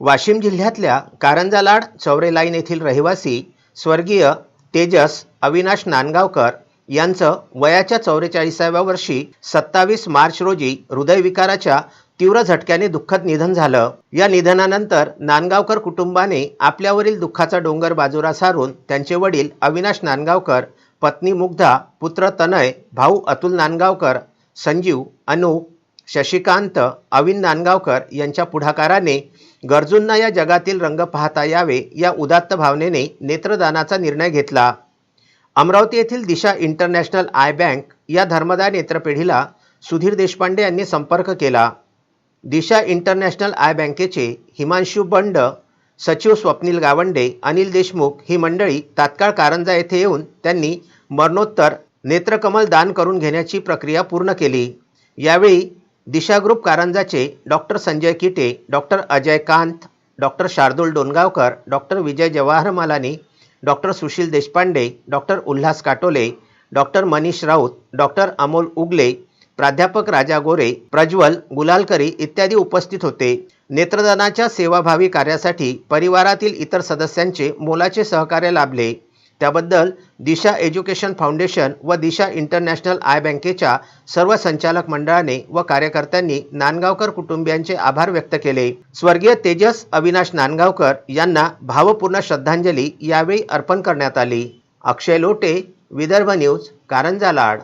वाशिम जिल्ह्यातल्या कारंजालाड चौरे लाईन येथील रहिवासी स्वर्गीय तेजस अविनाश नांदगावकर यांचं वयाच्या चौवेचाळीसाव्या वर्षी सत्तावीस मार्च रोजी हृदयविकाराच्या तीव्र झटक्याने दुःखद निधन झालं. या निधनानंतर नांदगावकर कुटुंबाने आपल्यावरील दुःखाचा डोंगर बाजूला सारून त्यांचे वडील अविनाश नांदगावकर पत्नी मुग्धा पुत्र तनय भाऊ अतुल नांदगावकर संजीव अनु शशिकांत अविन नांदगावकर यांच्या पुढाकाराने गरजूंना या जगातील रंग पाहता यावे या उदात्त भावनेने नेत्रदानाचा निर्णय घेतला. अमरावती येथील दिशा इंटरनॅशनल आय बँक या धर्मदाय नेत्रपेढीला सुधीर देशपांडे यांनी संपर्क केला. दिशा इंटरनॅशनल आय बँकेचे हिमांशू बंड सचिव स्वप्नील गावंडे अनिल देशमुख ही मंडळी तात्काळ कारंजा येथे येऊन त्यांनी मरणोत्तर नेत्रकमल दान करून घेण्याची प्रक्रिया पूर्ण केली. यावेळी Disha group कारंजाचे doctor Sanjay Kite doctor Ajay Kant doctor Shardul Dongaonkar doctor Vijay Jawahar Malani doctor Sushil Deshpande doctor Ulhas Katole doctor Manish Raut doctor Amol Ugale प्राध्यापक राजा गोरे प्रज्वल गुलालकरी इत्यादी उपस्थित होते. नेत्रदानाच्या सेवाभावी कार्यासाठी परिवारातील इतर सदस्यांचे मोलाचे सहकार्य लाभले. त्याबद्दल दिशा एज्युकेशन फाउंडेशन व दिशा इंटरनॅशनल आय बँकेच्या सर्व संचालक मंडळाने व कार्यकर्त्यांनी नांदगावकर कुटुंबियांचे आभार व्यक्त केले. स्वर्गीय तेजस अविनाश नांदगावकर यांना भावपूर्ण श्रद्धांजली यावेळी अर्पण करण्यात आली. अक्षय लोटे विदर्भ न्यूज कारंजा लाड.